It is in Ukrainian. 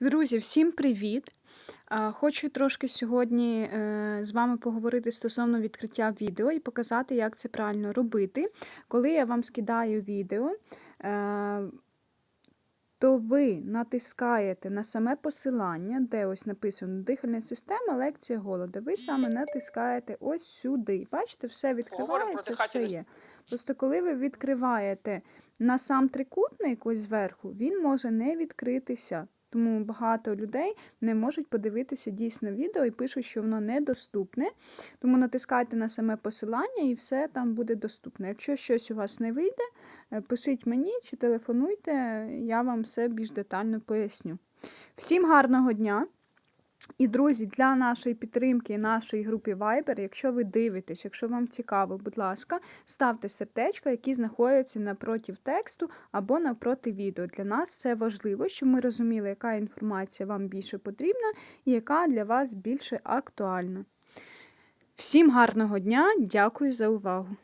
Друзі, всім привіт! Хочу трошки сьогодні е, з вами поговорити стосовно відкриття відео і показати, як це правильно робити. Коли я вам скидаю відео, е, то ви натискаєте на саме посилання, де ось написано дихальна система, лекція голоду. Ви саме натискаєте ось сюди. Бачите, все відкривається, все є. Просто коли ви відкриваєте на сам трикутник ось зверху, він може не відкритися. Тому багато людей не можуть подивитися дійсно відео і пишуть, що воно недоступне. Тому натискайте на саме посилання і все там буде доступне. Якщо щось у вас не вийде, е, пишіть мені чи телефонуйте, я вам все більш детально поясню. Всім гарного дня! І, друзі, для нашої підтримки, нашої групи Viber, якщо ви дивитесь, якщо вам цікаво, будь ласка, ставте сердечко, які знаходяться напроти тексту або навпроти відео. Для нас це важливо, щоб ми розуміли, яка інформація вам більше потрібна і яка для вас більше актуальна. Всім гарного дня, дякую за увагу!